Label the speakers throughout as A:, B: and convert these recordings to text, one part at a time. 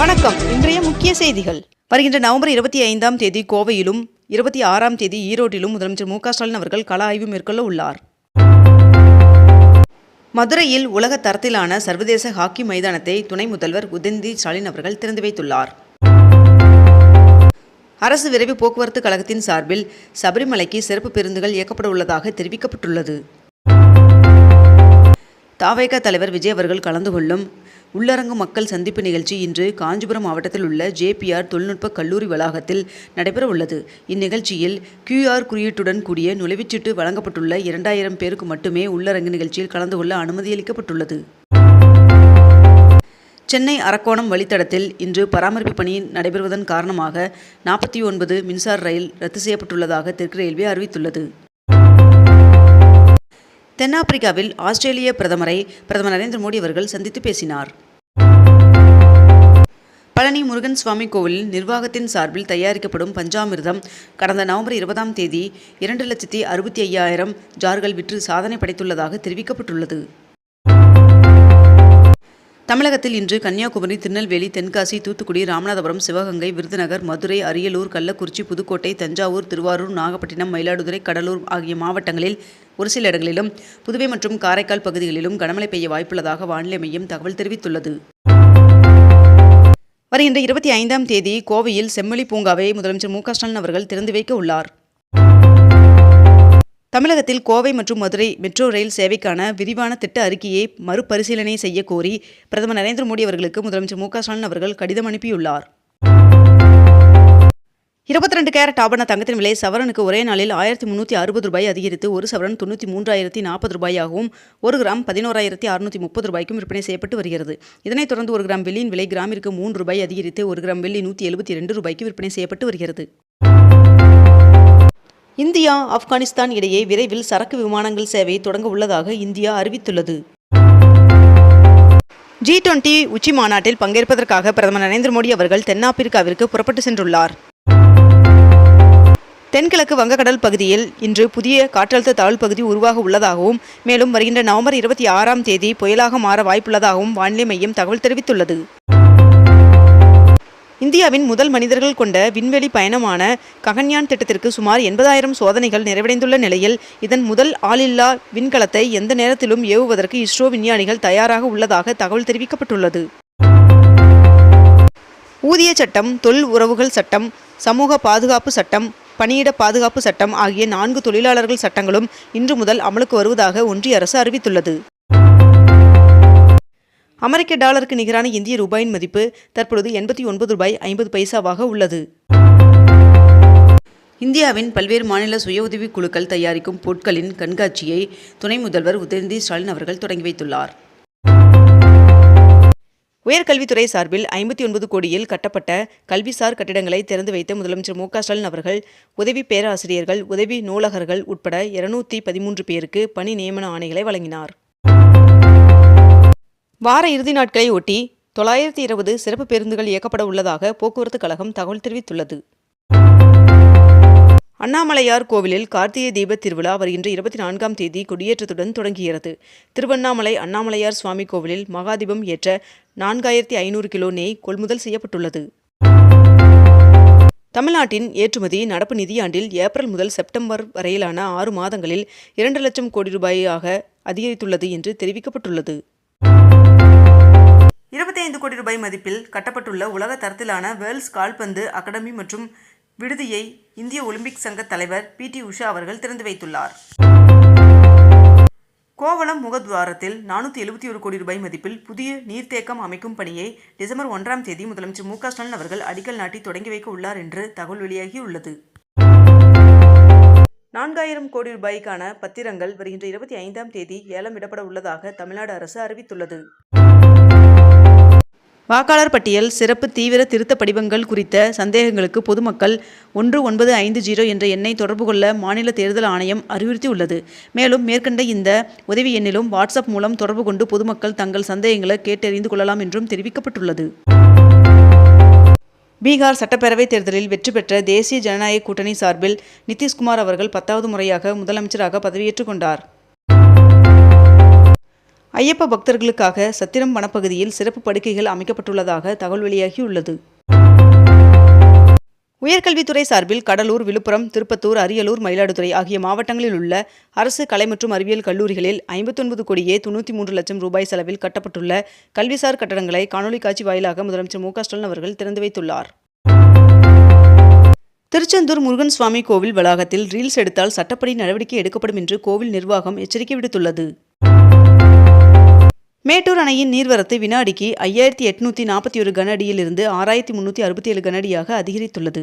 A: வணக்கம். இன்றைய முக்கிய செய்திகள். வருகின்ற நவம்பர் இருபத்தி ஐந்தாம் தேதி கோவையிலும் இருபத்தி ஆறாம் தேதி ஈரோட்டிலும் முதலமைச்சர் மு ஸ்டாலின் அவர்கள் கள ஆய்வு மேற்கொள்ள உள்ளார். மதுரையில் உலக தரத்திலான சர்வதேச ஹாக்கி மைதானத்தை துணை முதல்வர் உதயநிதி ஸ்டாலின் அவர்கள் திறந்து வைத்துள்ளார். அரசு விரைவு போக்குவரத்து கழகத்தின் சார்பில் சபரிமலைக்கு சிறப்பு பேருந்துகள் இயக்கப்பட உள்ளதாக தெரிவிக்கப்பட்டுள்ளது. தாவேக தலைவர் விஜய் அவர்கள் கலந்து கொள்ளும் உள்ளரங்கு மக்கள் சந்திப்பு நிகழ்ச்சி இன்று காஞ்சிபுரம் மாவட்டத்தில் உள்ள ஜேபிஆர் தொழில்நுட்ப கல்லூரி வளாகத்தில் நடைபெற உள்ளது. இந்நிகழ்ச்சியில் கியூஆர் குறியீட்டுடன் கூடிய நுழைவுச்சீட்டு வழங்கப்பட்டுள்ள இரண்டாயிரம் பேருக்கு மட்டுமே உள்ளரங்கு நிகழ்ச்சியில் கலந்து கொள்ள அனுமதியளிக்கப்பட்டுள்ளது. சென்னை அரக்கோணம் வழித்தடத்தில் இன்று பராமரிப்பு பணி நடைபெறுவதன் காரணமாக நாற்பத்தி ஒன்பது மின்சார ரயில் ரத்து செய்யப்பட்டுள்ளதாக தெற்கு ரயில்வே அறிவித்துள்ளது. தென்னாப்பிரிக்காவில் ஆஸ்திரேலிய பிரதமரை பிரதமர் நரேந்திர மோடி அவர்கள் சந்தித்து பேசினார். பழனி முருகன் சுவாமி கோவிலில் நிர்வாகத்தின் சார்பில் தயாரிக்கப்படும் பஞ்சாமிர்தம் கடந்த நவம்பர் இருபதாம் தேதி இரண்டு லட்சத்தி அறுபத்தி ஐயாயிரம் ஜார்கள் விற்று சாதனை படைத்துள்ளதாக தெரிவிக்கப்பட்டுள்ளது. தமிழகத்தில் இன்று கன்னியாகுமரி திருநெல்வேலி தென்காசி தூத்துக்குடி ராமநாதபுரம் சிவகங்கை விருதுநகர் மதுரை அரியலூர் கள்ளக்குறிச்சி புதுக்கோட்டை தஞ்சாவூர் திருவாரூர் நாகப்பட்டினம் மயிலாடுதுறை கடலூர் ஆகிய மாவட்டங்களில் ஒரு சில இடங்களிலும் புதுவை மற்றும் காரைக்கால் பகுதிகளிலும் கனமழை பெய்ய வாய்ப்புள்ளதாக வானிலை மையம் தகவல் தெரிவித்துள்ளது. வருகின்ற இருபத்தி ஐந்தாம் தேதி கோவையில் செம்மொழி பூங்காவை முதலமைச்சர் மு க ஸ்டாலின் அவர்கள் திறந்து வைக்க உள்ளார். தமிழகத்தில் கோவை மற்றும் மதுரை மெட்ரோ ரயில் சேவைக்கான விரிவான திட்ட அறிக்கையை மறுபரிசீலனை செய்ய கோரி பிரதமர் நரேந்திர மோடி அவர்களுக்கு முதலமைச்சர் மு க ஸ்டாலின் அவர்கள் கடிதம் அனுப்பியுள்ளார். இருபத்தி ரெண்டு கேரட் ஆபண தங்கத்தின் விலை சவரனுக்கு ஒரே நாளில் ஆயிரத்தி முந்நூற்றி அறுபது ரூபாய் அதிகரித்து ஒரு சவரன் தொண்ணூற்றி மூன்றாயிரத்தி நாற்பது ரூபாயாகவும் ஒரு கிராம் பதினோராயிரத்தி அறுநூற்றி முப்பது ரூபாய்க்கும் விற்பனை செய்யப்பட்டு வருகிறது. இதனைத் தொடர்ந்து ஒரு கிராம் வெள்ளியின் விலை கிராமிற்கு மூன்று ரூபாய் அதிகரித்து ஒரு கிராம் வெள்ளி நூற்றி எழுபத்தி ரெண்டு ரூபாய்க்கு விற்பனை செய்யப்பட்டு வருகிறது. இந்தியா ஆப்கானிஸ்தான் இடையே விரைவில் சரக்கு விமானங்கள் சேவை தொடங்க உள்ளதாக இந்தியா அறிவித்துள்ளது. ஜி டுவெண்டி உச்சி மாநாட்டில் பங்கேற்பதற்காக பிரதமர் நரேந்திர மோடி அவர்கள் தென்னாப்பிரிக்காவிற்கு புறப்பட்டு சென்றுள்ளார். தென்கிழக்கு வங்கக்கடல் பகுதியில் இன்று புதிய காற்றழுத்த தாழ்வு பகுதி உருவாக உள்ளதாகவும் மேலும் வருகின்ற நவம்பர் இருபத்தி ஆறாம் தேதி புயலாக மாற வாய்ப்புள்ளதாகவும் வானிலை மையம் தகவல் தெரிவித்துள்ளது. இந்தியாவின் முதல் மனிதர்கள் கொண்ட விண்வெளி பயணமான ககன்யான் திட்டத்திற்கு சுமார் எண்பதாயிரம் சோதனைகள் நிறைவடைந்துள்ள நிலையில் இதன் முதல் ஆளில்லா விண்கலத்தை எந்த நேரத்திலும் ஏவுவதற்கு இஸ்ரோ விஞ்ஞானிகள் தயாராக உள்ளதாக தகவல் தெரிவிக்கப்பட்டுள்ளது. ஊதிய சட்டம் தொழில் உறவுகள் சட்டம் சமூக பாதுகாப்பு சட்டம் பணியிட பாதுகாப்பு சட்டம் ஆகிய நான்கு தொழிலாளர்கள் சட்டங்களும் இன்று முதல் அமலுக்கு வருவதாக ஒன்றிய அரசு அறிவித்துள்ளது. அமெரிக்க டாலருக்கு நிகரான இந்திய ரூபாயின் மதிப்பு தற்பொழுது எண்பத்தி ஒன்பது ரூபாய் ஐம்பது பைசாவாக உள்ளது. இந்தியாவின் பல்வேறு மாநில சுய உதவிக் குழுக்கள் தயாரிக்கும் பொருட்களின் கண்காட்சியை துணை முதல்வர் உதயநிதி ஸ்டாலின் அவர்கள் தொடங்கி வைத்துள்ளார். உயர்கல்வித்துறை சார்பில் ஐம்பத்தி ஒன்பது கோடியில் கட்டப்பட்ட கல்விசார் கட்டிடங்களை திறந்து வைத்த முதலமைச்சர் மு ஸ்டாலின் அவர்கள் உதவி பேராசிரியர்கள் உதவி நூலகர்கள் உட்பட இருநூத்தி பதிமூன்று பேருக்கு பணி நியமன ஆணைகளை வழங்கினார். வார இறுதி நாட்களை ஒட்டி தொள்ளாயிரத்தி இருபது சிறப்பு பேருந்துகள் இயக்கப்பட உள்ளதாக போக்குவரத்து கழகம் தகவல் தெரிவித்துள்ளது. அண்ணாமலையார் கோவிலில் கார்த்திகை தீப திருவிழா வருகின்ற இருபத்தி நான்காம் தேதி கொடியேற்றத்துடன் தொடங்குகிறது. திருவண்ணாமலை அண்ணாமலையார் சுவாமி கோவிலில் மகாதீபம் ஏற்ற நான்காயிரத்தி ஐநூறு கிலோ நெய் கொள்முதல் செய்யப்பட்டுள்ளது. தமிழ்நாட்டின் ஏற்றுமதி நடப்பு நிதியாண்டில் ஏப்ரல் முதல் செப்டம்பர் வரையிலான ஆறு மாதங்களில் இரண்டு லட்சம் கோடி ரூபாயாக அதிகரித்துள்ளது என்று தெரிவிக்கப்பட்டுள்ளது. இருபத்தைந்து கோடி ரூபாய் மதிப்பில் கட்டப்பட்டுள்ள உலக தரத்திலான வேர்ல்ஸ் கால்பந்து அகாடமி மற்றும் விடுதியை இந்திய ஒலிம்பிக் சங்க தலைவர் பி டி உஷா அவர்கள் திறந்து வைத்துள்ளார். கோவளம் முகத்வாரத்தில் நானூற்றி எழுபத்தி ஒரு கோடி ரூபாய் மதிப்பில் புதிய நீர்த்தேக்கம் அமைக்கும் பணியை டிசம்பர் ஒன்றாம் தேதி முதலமைச்சர் மு ஸ்டாலின் அவர்கள் அடிக்கல் நாட்டி தொடங்கி வைக்க உள்ளார் என்று தகவல் வெளியாகியுள்ளது. நான்காயிரம் கோடி ரூபாய்க்கான பத்திரங்கள் வருகின்ற இருபத்தி ஐந்தாம் தேதி ஏலம் விடப்பட உள்ளதாக தமிழ்நாடு அரசு அறிவித்துள்ளது. வாக்காளர் பட்டியல் சிறப்பு தீவிர திருத்த படிவங்கள் குறித்த சந்தேகங்களுக்கு பொதுமக்கள் ஒன்று ஒன்பது ஐந்து ஜீரோ என்ற எண்ணை தொடர்பு கொள்ள மாநில தேர்தல் ஆணையம் அறிவுறுத்தியுள்ளது. மேலும் மேற்கண்ட இந்த உதவி எண்ணிலும் வாட்ஸ்அப் மூலம் தொடர்பு கொண்டு பொதுமக்கள் தங்கள் சந்தேகங்களை கேட்டறிந்து கொள்ளலாம் என்றும் தெரிவிக்கப்பட்டுள்ளது. பீகார் சட்டப்பேரவைத் தேர்தலில் வெற்றி பெற்ற தேசிய ஜனநாயக கூட்டணி சார்பில் நிதிஷ்குமார் அவர்கள் பத்தாவது முறையாக முதலமைச்சராக பதவியேற்றுக் கொண்டார். ஐயப்ப பக்தர்களுக்காக சத்திரம் வனப்பகுதியில் சிறப்பு படுக்கைகள் அமைக்கப்பட்டுள்ளதாக தகவல் வெளியாகியுள்ளது. உயர்கல்வித்துறை சார்பில் கடலூர் விழுப்புரம் திருப்பத்தூர் அரியலூர் மயிலாடுதுறை ஆகிய மாவட்டங்களில் உள்ள அரசு கலை மற்றும் அறிவியல் கல்லூரிகளில் ஐம்பத்தொன்பது கோடியே தொண்ணூற்றி மூன்று லட்சம் ரூபாய் செலவில் கட்டப்பட்டுள்ள கல்விசார் கட்டடங்களை காணொலி காட்சி வாயிலாக முதலமைச்சர் மு க ஸ்டாலின் அவர்கள் திறந்து வைத்துள்ளார். திருச்செந்தூர் முருகன் சுவாமி கோவில் வளாகத்தில் ரீல்ஸ் எடுத்தால் சட்டப்படி நடவடிக்கை எடுக்கப்படும் என்று கோவில் நிர்வாகம் எச்சரிக்கை விடுத்துள்ளது. மேட்டூர் அணையின் நீர்வரத்து வினாடிக்கு ஐயாயிரத்தி எட்நூத்தி நாற்பத்தி ஒரு கன அடியிலிருந்து ஆறாயிரத்தி முன்னூற்றி அறுபத்தி ஏழு கன அடியாக அதிகரித்துள்ளது.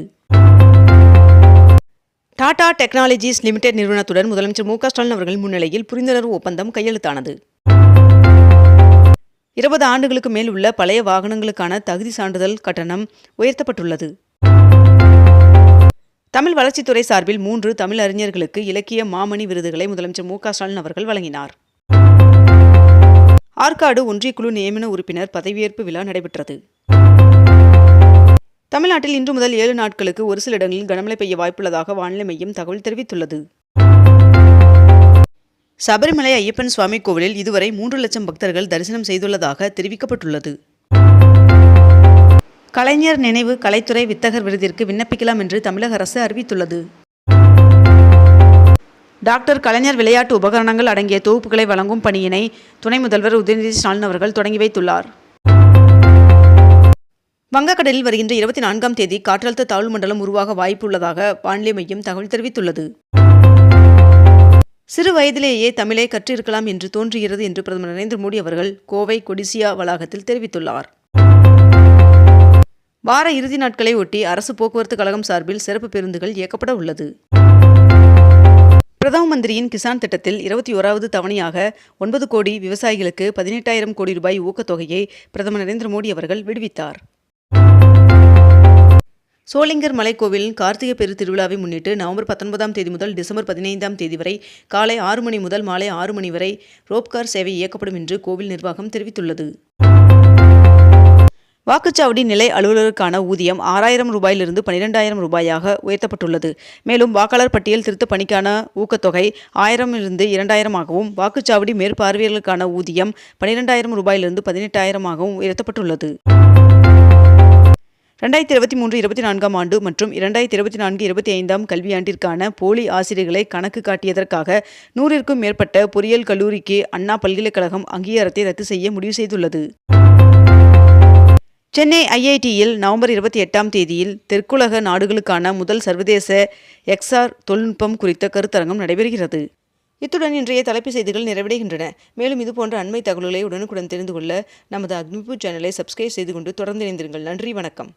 A: டாடா டெக்னாலஜிஸ் லிமிடெட் நிறுவனத்துடன் முதலமைச்சர் மு க ஸ்டாலின் அவர்கள் முன்னிலையில் புரிந்துணர்வு ஒப்பந்தம் கையெழுத்தானது. இருபது ஆண்டுகளுக்கு மேல் உள்ள பழைய வாகனங்களுக்கான தகுதி சான்றிதழ் கட்டணம் உயர்த்தப்பட்டுள்ளது. தமிழ் வளர்ச்சித்துறை சார்பில் மூன்று தமிழ் அறிஞர்களுக்கு இலக்கிய மாமணி விருதுகளை முதலமைச்சர் மு க ஸ்டாலின் அவர்கள் வழங்கினார். ஆற்காடு ஒன்றியக்குழு நியமன உறுப்பினர் பதவியேற்பு விழா நடைபெற்றது. தமிழ்நாட்டில் இன்று முதல் ஏழு நாட்களுக்கு ஒரு சில இடங்களில் கனமழை பெய்ய வாய்ப்புள்ளதாக வானிலை மையம் தகவல் தெரிவித்துள்ளது. சபரிமலை ஐயப்பன் சுவாமி கோவிலில் இதுவரை மூன்று லட்சம் பக்தர்கள் தரிசனம் செய்துள்ளதாக தெரிவிக்கப்பட்டுள்ளது. கலைஞர் நினைவு கலைத்துறை வித்தகர் விருதிற்கு விண்ணப்பிக்கலாம் என்று தமிழக அரசு அறிவித்துள்ளது. டாக்டர் கலைஞர் விளையாட்டு உபகரணங்கள் அடங்கிய தொகுப்புகளை வழங்கும் பணியினை துணை முதல்வர் உதயநிதி ஸ்டாலின் அவர்கள் தொடங்கி வைத்துள்ளார். வங்கக்கடலில் வருகின்ற இருபத்தி நான்காம் தேதி காற்றழுத்த தாழ்வு மண்டலம் உருவாக வாய்ப்புள்ளதாக வானிலை மையம் தகவல் தெரிவித்துள்ளது. சிறு வயதிலேயே தமிழை கற்றிருக்கலாம் என்று தோன்றுகிறது என்று பிரதமர் நரேந்திர மோடி அவர்கள் கோவை கொடிசியா வளாகத்தில் தெரிவித்துள்ளார். வார இறுதி நாட்களை ஒட்டி அரசு போக்குவரத்து கழகம் சார்பில் சிறப்பு பேருந்துகள் இயக்கப்பட உள்ளது. பிரதம மந்திரியின் கிசான் திட்டத்தில் இருபத்தி ஓராவது தவணையாக ஒன்பது கோடி விவசாயிகளுக்கு பதினெட்டாயிரம் கோடி ரூபாய் ஊக்கத்தொகையை பிரதமர் நரேந்திர மோடி அவர்கள் விடுவித்தார். சோளிங்கர் மலைக்கோவிலின் கார்த்திகை பெரு திருவிழாவை முன்னிட்டு நவம்பர் பத்தொன்பதாம் தேதி முதல் டிசம்பர் பதினைந்தாம் தேதி வரை காலை ஆறு மணி முதல் மாலை ஆறு மணி வரை ரோப்கார் சேவை இயக்கப்படும் என்று கோவில் நிர்வாகம் தெரிவித்துள்ளது. வாக்குச்சாவடி நிலை அலுவலருக்கான ஊதியம் ஆறாயிரம் ரூபாயிலிருந்து பனிரெண்டாயிரம் ரூபாயாக உயர்த்தப்பட்டுள்ளது. மேலும் வாக்காளர் பட்டியல் திருத்த பணிக்கான ஊக்கத்தொகை ஆயிரமிலிருந்து இரண்டாயிரமாகவும் வாக்குச்சாவடி மேற்பார்வையாளர்களுக்கான ஊதியம் பனிரெண்டாயிரம் ரூபாயிலிருந்து பதினெட்டாயிரமாகவும் உயர்த்தப்பட்டுள்ளது. ரெண்டாயிரத்தி இருபத்தி மூன்று இருபத்தி நான்காம் ஆண்டு மற்றும் இரண்டாயிரத்தி இருபத்தி நான்கு இருபத்தி ஐந்தாம் கல்வியாண்டிற்கான போலி ஆசிரியர்களை கணக்கு காட்டியதற்காக நூறிற்கும் மேற்பட்ட பொறியியல் கல்லூரிக்கு அண்ணா பல்கலைக்கழகம் அங்கீகாரத்தை ரத்து செய்ய முடிவு செய்துள்ளது. சென்னை ஐஐடியில் நவம்பர் இருபத்தி எட்டாம் தேதியில் தெற்குலக நாடுகளுக்கான முதல் சர்வதேச எக்ஸ்ஆர் தொழில்நுட்பம் குறித்த கருத்தரங்கம் நடைபெறுகிறது. இத்துடன் இன்றைய தலைப்பு செய்திகள் நிறைவடைகின்றன. மேலும் இதுபோன்ற அண்மை தகவல்களை உடனுக்குடன் தெரிந்து கொள்ள நமது அக்னிபு சேனலை சப்ஸ்கிரைப் செய்து கொண்டு தொடர்ந்து இணைந்திருங்கள். நன்றி வணக்கம்.